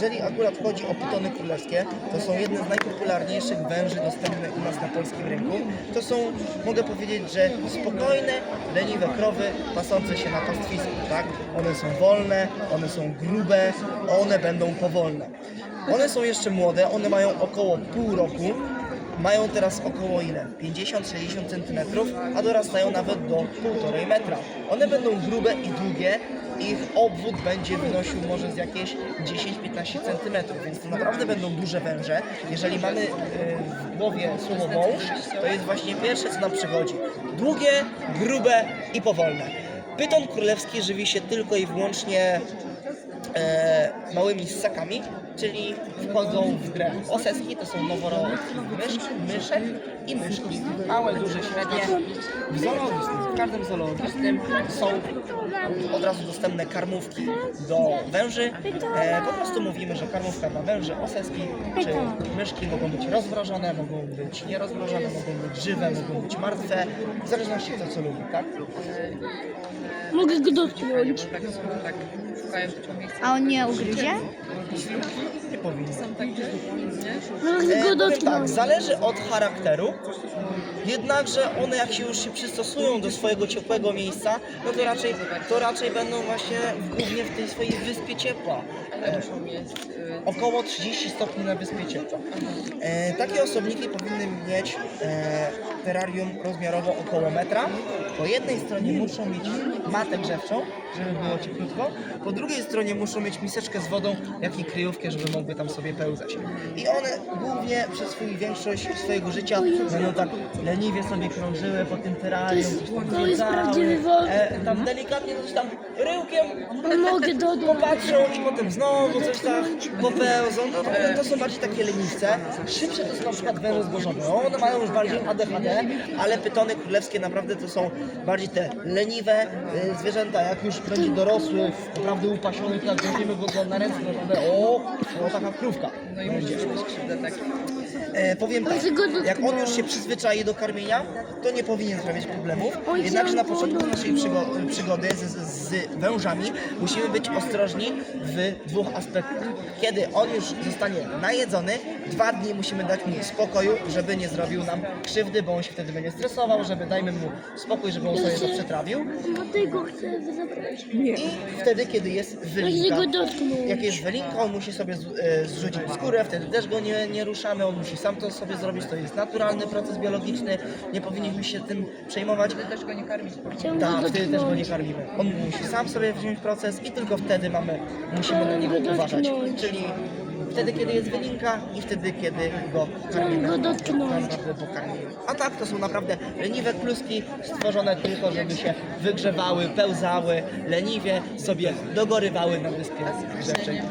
Jeżeli akurat chodzi o pitony królewskie, to są jedne z najpopularniejszych węży dostępnych u nas na polskim rynku. To są, mogę powiedzieć, że spokojne, leniwe krowy pasące się na pastwisku, tak? One są wolne, one są grube, one będą powolne. One są jeszcze młode, one mają około pół roku. Mają teraz około ile? 50-60 cm, a dorastają nawet do 1,5 metra. One będą grube i długie. Ich obwód będzie wynosił może z jakieś 10-15 cm, więc to naprawdę będą duże węże. Jeżeli mamy y, w głowie słowo wąż, to jest właśnie pierwsze, co nam przychodzi. Długie, grube i powolne. Pyton królewski żywi się tylko i wyłącznie e, małymi ssakami, czyli wchodzą w grę oseski, to są noworodki mysz, myszek i myszki. Małe, duże, średnie. W zoologistym, w każdym zoologistym są od razu dostępne karmówki do węży. E, po prostu mówimy, że karmówka dla węży, oseski czy myszki mogą być rozmrożone, mogą być nierozmrożone, mogą być żywe, mogą być martwe, w zależności kto co lubi, tak? Mogę go dotknąć. Tak, tak, szukają miejsca. A on nie ugryzie? Nie powinno. Są tak nie? E, powiem tak, dotknąć. zależy od charakteru. Jednakże one jak się już się przystosują do swojego ciepłego miejsca, no to raczej, to raczej będą właśnie głównie w tej swojej wyspie ciepła. E, Około 30 stopni na wyspie ciepła. E, takie osobniki powinny mieć e, terrarium rozmiarowo około metra. Po jednej stronie muszą mieć matę grzewczą, żeby było cieplutko. Po drugiej stronie muszą mieć miseczkę z wodą, jak i kryjówkę, żeby mogły tam sobie pełzać. I one głównie przez swój większość swojego życia będą tak leniwie sobie krążyły po tym terrarium. coś tam to jest zwiedzały, prawdziwy wąż. e, Tam delikatnie coś tam ryłkiem Mogę popatrzą i potem znowu coś tak popełzą. No, to, to są bardziej takie leniwce. Szybsze to są na przykład węże zgłoszone. One mają już bardziej ADHD, ale pytony królewskie naprawdę to są bardziej te leniwe y, zwierzęta. Jak już będzie dorosły, naprawdę upasiony, to jak weźmiemy go na ręce, to naprawdę o, o taka krówka. no i może czuć krzywdę tak. E, powiem tak, jak on już się przyzwyczai do karmienia, to nie powinien sprawiać problemów. Jednakże na początku naszej przygo- przygody z, z, z wężami musimy być ostrożni w dwóch aspektach. Kiedy on już zostanie najedzony, dwa dni musimy dać mu spokoju, żeby nie zrobił nam krzywdy, bo on się wtedy będzie stresował, żeby dajmy mu spokój, żeby on sobie to przetrawił. Dlatego chcę zabrać. I wtedy, kiedy jest wylinka. go dotknąć. Jak jest wylinka, on musi sobie z, e, zrzucić skórę, wtedy też go nie, nie ruszamy, on musi sam to sobie zrobić, to jest naturalny proces biologiczny, nie powinniśmy się tym przejmować. Wtedy też go nie karmić. Chciałam go Tak, wtedy też go nie dotknąć. karmimy. On musi sam sobie wziąć proces i tylko wtedy mamy, musimy na niego go uważać. Czyli wtedy, kiedy jest wylinka i wtedy, kiedy go karmimy. go dotknąć. A tak, to są naprawdę leniwe kluski stworzone tylko, żeby się wygrzewały, pełzały, leniwie sobie dogorywały na wyspie nie.